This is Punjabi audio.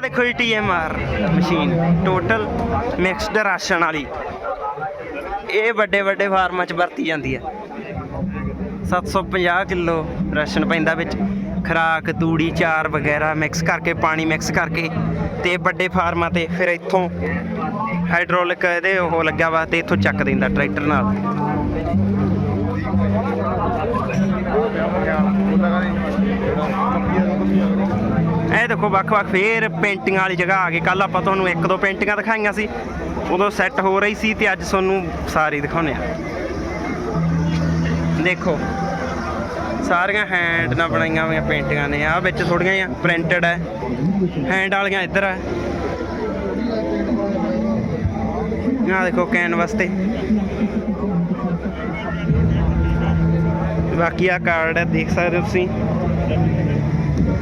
ਆ ਦੇਖੋ ਜੀ TMR machine total mixed ration ਵਾਲੀ। ਇਹ ਵੱਡੇ ਵੱਡੇ ਫਾਰਮਾਂ 'ਚ ਵਰਤੀ ਜਾਂਦੀ ਹੈ। 750 ਕਿਲੋ ਰਾਸ਼ਨ ਪੈਂਦਾ ਵਿੱਚ। ਖਰਾਕ, ਤੂੜੀ, ਚਾਰ ਵਗੈਰਾ ਮਿਕਸ ਕਰਕੇ, ਪਾਣੀ ਮਿਕਸ ਕਰਕੇ ਤੇ ਵੱਡੇ ਫਾਰਮਾਂ ਤੇ ਫਿਰ ਇੱਥੋਂ ਹਾਈਡ੍ਰੋਲਿਕ ਇਹਦੇ ਉਹ ਲੱਗਿਆ ਵਾ ਤੇ ਇੱਥੋਂ ਚੱਕ ਦਿੰਦਾ ਟਰੈਕਟਰ ਨਾਲ। ਦੇਖੋ, ਵੱਖ-ਵੱਖ ਫੇਰ ਪੇਂਟਿੰਗਾਂ ਵਾਲੀ ਜਗ੍ਹਾ ਆ ਗਏ ਕੱਲ ਆਪਾਂ ਤੁਹਾਨੂੰ ਇੱਕ ਦੋ ਪੇਂਟਿੰਗਾਂ ਦਿਖਾਈਆਂ ਸੀ। ਉਦੋਂ ਸੈੱਟ ਹੋ ਰਹੀ ਸੀ ਤੇ ਅੱਜ ਤੁਹਾਨੂੰ ਸਾਰੀ ਦਿਖਾਉਣੇ ਆ ਦੇਖੋ, ਸਾਰੀਆਂ ਹੈਂਡ ਨਾਲ ਬਣਾਈਆਂ ਹੋਈਆਂ ਪੇਂਟਿੰਗਾਂ ਨੇ। ਆ ਵਿੱਚ ਥੋੜੀਆਂ ਜਿਹੀਆਂ ਪ੍ਰਿੰਟਡ ਹੈ। ਹੈਂਡ ਵਾਲੀਆਂ ਇੱਧਰ ਆ ਆ ਦੇਖੋ ਕੈਨਵਸ ਤੇ। ਬਾਕੀ ਆ ਕਾਰਡ ਹੈ, ਦੇਖ ਸਕਦੇ ਹੋ ਤੁਸੀਂ।